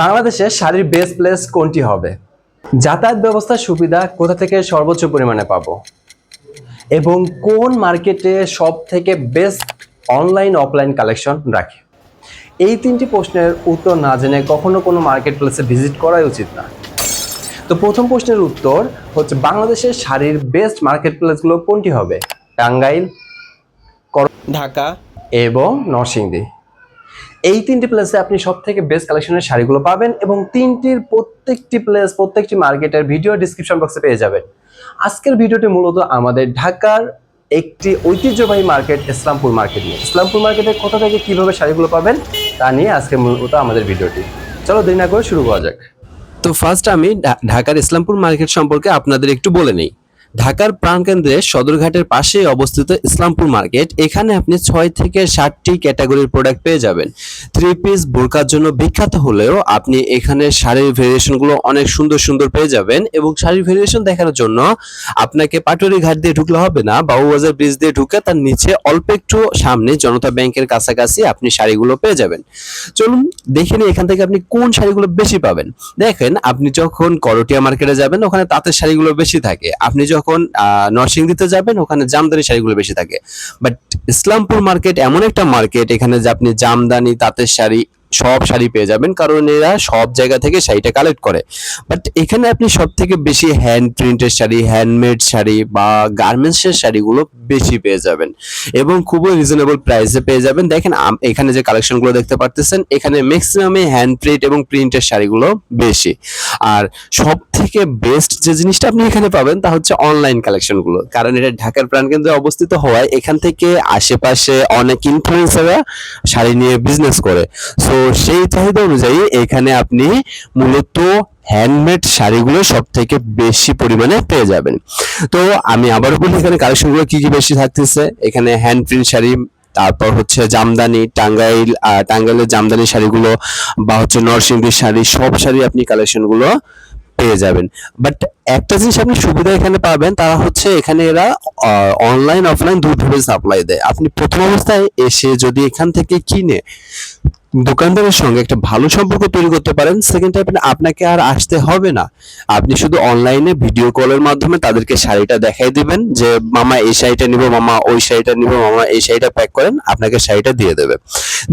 বাংলাদেশের শাড়ির best place কোনটি হবে? যাতায়াত ব্যবস্থার সুবিধা কোথা থেকে সর্বোচ্চ পরিমাণে পাবো? এবং কোন মার্কেটে সব থেকে বেস্ট অনলাইন অফলাইন কালেকশন রাখে? এই তিনটি প্রশ্নের উত্তর না জেনে কখনো কোনো মার্কেট প্লেসে ভিজিট করাই উচিত না। তো প্রথম প্রশ্নের উত্তর হচ্ছে বাংলাদেশের শাড়ির বেস্ট মার্কেট প্লেসগুলো কোনটি হবে? টাঙ্গাইল ঢাকা এবং নরসিংদী। এই তিনটি প্লেসে আপনি সব থেকে বেস্ট কালেকশনের শাড়িগুলো পাবেন এবং তিনটির প্রত্যেকটি প্লেস প্রত্যেকটি মার্কেটের ভিডিও ডিসক্রিপশন বক্সে পেয়ে যাবেন। আজকের ভিডিওটি মূলত আমাদের ঢাকার একটি ঐতিহ্যবাহী মার্কেট ইসলামপুর মার্কেট নিয়ে। ইসলামপুর মার্কেটে কোথা থেকে কীভাবে শাড়িগুলো পাবেন তা নিয়ে আজকে মূলত আমাদের ভিডিওটি চলো দেরি না করে শুরু করা যাক। তো ফার্স্ট আমি ঢাকার ইসলামপুর মার্কেট সম্পর্কে আপনাদের একটু বলে নেই। ঢাকার প্রাণকেন্দ্রে সদরঘাটের পাশে অবস্থিত ইসলামপুর মার্কেট, এখানে আপনি ছয় থেকে ষাটটি ক্যাটাগরির প্রোডাক্ট পেয়ে যাবেন। থ্রি পিস বোরকার জন্য বিখ্যাত হলেও আপনি এখানে শাড়ির ভেরিয়েশনগুলো অনেক সুন্দর সুন্দর পেয়ে যাবেন এবং শাড়ির ভেরিয়েশন দেখার জন্য আপনাকে পাটুরি ঘাট দিয়ে ঢুকলে হবে না, বাবুবাজার ব্রিজ দিয়ে ঢুকে তার নিচে অল্প একটু সামনে জনতা ব্যাংকের কাছাকাছি আপনি শাড়িগুলো পেয়ে যাবেন। চলুন দেখে নিই এখান থেকে আপনি কোন শাড়িগুলো বেশি পাবেন। দেখেন, আপনি যখন করটিয়া মার্কেটে যাবেন, ওখানে তাঁতের শাড়িগুলো বেশি থাকে। আপনি যখন নরসিংদীতে যাবেন, ওখানে জামদানি শাড়িগুলো বেশি থাকে। বাট ইসলামপুর মার্কেট এমন একটা মার্কেট এখানে যে আপনি জামদানি, তাঁতের শাড়ি সব শাড়ি পেয়ে যাবেন, কারণ এরা সব জায়গা থেকে শাড়িটা কালেক্ট করে। বাট এখানে আপনি সব থেকে বেশি হ্যান্ড প্রিন্টের শাড়ি হ্যান্ডমেড শাড়ি বা গার্মেন্টসের শাড়িগুলো বেশি পেয়ে যাবেন এবং খুবই রিজনেবল প্রাইসে পেয়ে যাবেন। দেখেন এখানে যে কালেকশনগুলো দেখতে পারতেছেন, এখানে ম্যাক্সিমামে হ্যান্ড প্রিন্ট এবং প্রিন্টের শাড়িগুলো বেশি। আর সব থেকে বেস্ট যে জিনিসটা আপনি এখানে পাবেন তা হচ্ছে অনলাইন কালেকশনগুলো কারণ এটা ঢাকার প্রাণকেন্দ্রে অবস্থিত হওয়ায় এখান থেকে আশেপাশে অনেক ইনফ্লুয়েন্সাররা শাড়ি নিয়ে বিজনেস করে। সো সেই চাহিদা অনুযায়ী এখানে আপনি মূলত হ্যান্ডমেড শাড়িগুলো সব থেকে বেশি পরিমাণে পেয়ে যাবেন। তো আমি আবারও বলি এখানে কালেকশনগুলো কি কি বেশি থাকতেছে? এখানে হ্যান্ড প্রিন্ট শাড়ি, তারপর হচ্ছে জামদানি, টাঙ্গাইল টাঙ্গাইলের জামদানি শাড়িগুলো বা হচ্ছে নরসিংদীর শাড়ি, সব শাড়ি আপনি কালেকশনগুলো পেয়ে যাবেন। বাট একটা জিনিস আপনি সুবিধা এখানে পাবেন, তারা হচ্ছে এখানে এরা অনলাইন অফলাইন দুইভাবে সাপ্লাই দেয়। আপনি প্রথম অবস্থায় এসে যদি এখান থেকে কিনে দোকানদারের সঙ্গে একটা ভালো সম্পর্ক তৈরি করতে পারেন। সেকেন্ড টাইপ আপনাকে আর আসতে হবে না। আপনি শুধু অনলাইনে ভিডিও কলের মাধ্যমে তাদেরকে শাড়িটা দেখাই দিবেন যে, মামা, এই শাড়িটা নিব, মামা, ওই শাড়িটা নিব, মামা, এই শাড়িটা প্যাক করেন, আপনাকে শাড়িটা দিয়ে দেবে।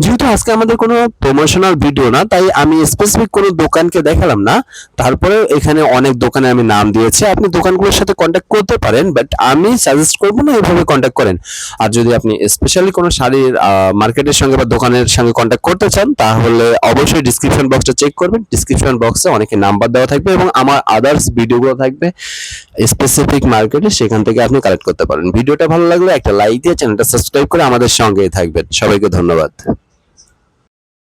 যেহেতু আজকে আমাদের কোনো প্রমোশনাল ভিডিও না, তাই আমি স্পেসিফিক কোনো দোকানকে দেখালাম না। তারপরে এখানে অনেক দোকানে আমি নাম দিয়েছি। আপনি দোকানগুলোর সাথে কন্ট্যাক্ট করতে পারেন বাট আমি সাজেস্ট করব না এভাবে কন্ট্যাক্ট করেন। আর যদি আপনি স্পেশালি কোনো শাড়ির মার্কেটের সঙ্গে বা দোকানের সঙ্গে কন্ট্যাক্ট করতে চান, তাহলে অবশ্যই ডিসক্রিপশন বক্সটা চেক করবেন। ডিসক্রিপশন বক্সে অনেকে নাম্বার দেওয়া থাকবে এবং আমার আদার্স ভিডিওগুলো থাকবে স্পেসিফিক মার্কেটে সেখান থেকে আপনি কালেক্ট করতে পারেন। ভিডিওটা ভালো লাগলে একটা লাইক দিয়ে চ্যানেলটা সাবস্ক্রাইব করে আমাদের সঙ্গেই থাকবেন। সবাইকে ধন্যবাদ।